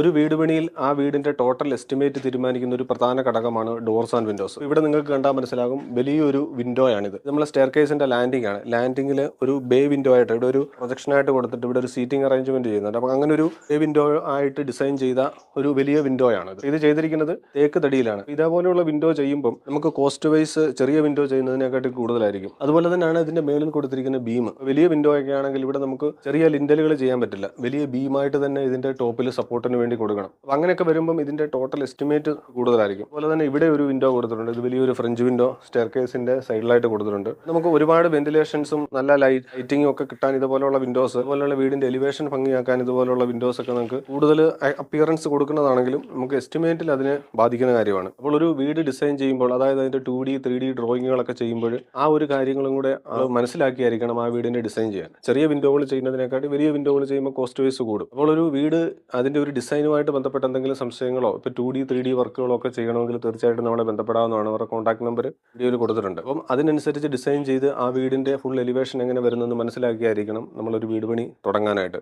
ഒരു വീട് പണിയിൽ ആ വീടിന്റെ ടോട്ടൽ എസ്റ്റിമേറ്റ് തീരുമാനിക്കുന്ന ഒരു പ്രധാന ഘടകമാണ് ഡോർസ് ആൻഡ് വിൻഡോസ് ഇവിടെ നിങ്ങൾക്ക് കണ്ടാൽ മനസ്സിലാകും വലിയൊരു വിൻഡോ ആണിത്. നമ്മുടെ സ്റ്റെയർ കേസിന്റെ ലാൻഡിംഗ് ആണ്. ലാൻഡിംഗിൽ ഒരു ബേ വിൻഡോ ആയിട്ട് ഇവിടെ ഒരു പ്രൊജക്ഷൻ ആയിട്ട് കൊടുത്തിട്ട് ഇവിടെ ഒരു സീറ്റിംഗ് അറേഞ്ച്മെന്റ് ചെയ്യുന്നുണ്ട്. അപ്പോൾ അങ്ങനെ ഒരു ബേ വിൻഡോ ആയിട്ട് ഡിസൈൻ ചെയ്ത ഒരു വലിയ വിൻഡോ ആണ് ഇത്. ഇത് ചെയ്തിരിക്കുന്നത് തേക്ക് തടിയിലാണ്. ഇതേപോലെയുള്ള വിൻഡോ ചെയ്യുമ്പം നമുക്ക് കോസ്റ്റ് വൈസ് ചെറിയ വിൻഡോ ചെയ്യുന്നതിനെക്കാട്ടി കൂടുതലായിരിക്കും. അതുപോലെ തന്നെയാണ് ഇതിന്റെ മേളിൽ കൊടുത്തിരിക്കുന്ന ബീം വലിയ വിൻഡോ ഒക്കെ ആണെങ്കിൽ ഇവിടെ നമുക്ക് ചെറിയ ലിൻഡലുകൾ ചെയ്യാൻ പറ്റില്ല. വലിയ ബീമായിട്ട് തന്നെ ഇതിന്റെ ടോപ്പിൽ സപ്പോർട്ടിന് വേണ്ടി കൊടുക്കണം. അങ്ങനെയൊക്കെ വരുമ്പം ഇതിന്റെ ടോട്ടൽ എസ്റ്റിമേറ്റ് കൂടുതലായിരിക്കും. അതുപോലെ തന്നെ ഇവിടെ ഒരു വിൻഡോ കൊടുത്തിട്ടുണ്ട്. ഇത് വലിയൊരു ഫ്രഞ്ച് വിൻഡോ സ്റ്റെയർ കേസിന്റെ സൈഡിലായിട്ട് കൊടുത്തിട്ടുണ്ട്. നമുക്ക് ഒരുപാട് വെന്റിലേഷൻസും നല്ല ലൈറ്റ് ലൈറ്റിംഗും ഒക്കെ കിട്ടാൻ ഇതുപോലെയുള്ള വിൻഡോസ് അതുപോലുള്ള വീടിന്റെ എലിവേഷൻ ഭംഗിയാക്കാൻ ഇതുപോലെയുള്ള വിൻഡോസ് ഒക്കെ നമുക്ക് കൂടുതൽ അപ്പിയറൻസ് കൊടുക്കുന്നതാണെങ്കിലും നമുക്ക് എസ്റ്റിമേറ്റിൽ അതിനെ ബാധിക്കുന്ന കാര്യമാണ്. അപ്പോൾ ഒരു വീട് ഡിസൈൻ ചെയ്യുമ്പോൾ അതായത് അതിന്റെ ടു ഡി ത്രീ ഡി ഡ്രോയിങ്ങുകളൊക്കെ ചെയ്യുമ്പോൾ ആ ഒരു കാര്യങ്ങളും കൂടെ മനസ്സിലാക്കിയായിരിക്കണം ആ വീടിന്റെ ഡിസൈൻ ചെയ്യാൻ. ചെറിയ വിൻഡോകൾ ചെയ്യുന്നതിനെക്കാട്ടി വലിയ വിൻഡോകൾ ചെയ്യുമ്പോൾ കോസ്റ്റ് വൈസ് കൂടും. അപ്പോൾ ഒരു വീട് അതിന്റെ ഒരു ഡിസൈനുമായിട്ട് ബന്ധപ്പെട്ട എന്തെങ്കിലും സംശയങ്ങളോ ഇപ്പോൾ ടു ഡി ത്രീ ഡി വർക്കുകളോ ഒക്കെ ചെയ്യണമെങ്കിൽ തീർച്ചയായിട്ടും നമ്മളെ ബന്ധപ്പെടാവുന്നതാണ് അവരുടെ കോൺടാക്ട് നമ്പർ വീഡിയോയിൽ കൊടുത്തിട്ടുണ്ട്. അപ്പം അതിനനുസരിച്ച് ഡിസൈൻ ചെയ്ത് ആ വീടിന്റെ ഫുൾ എലിവേഷൻ എങ്ങനെ വരുന്നെന്ന് മനസ്സിലാക്കിയായിരിക്കണം നമ്മളൊരു വീട് പണി തുടങ്ങാനായിട്ട്.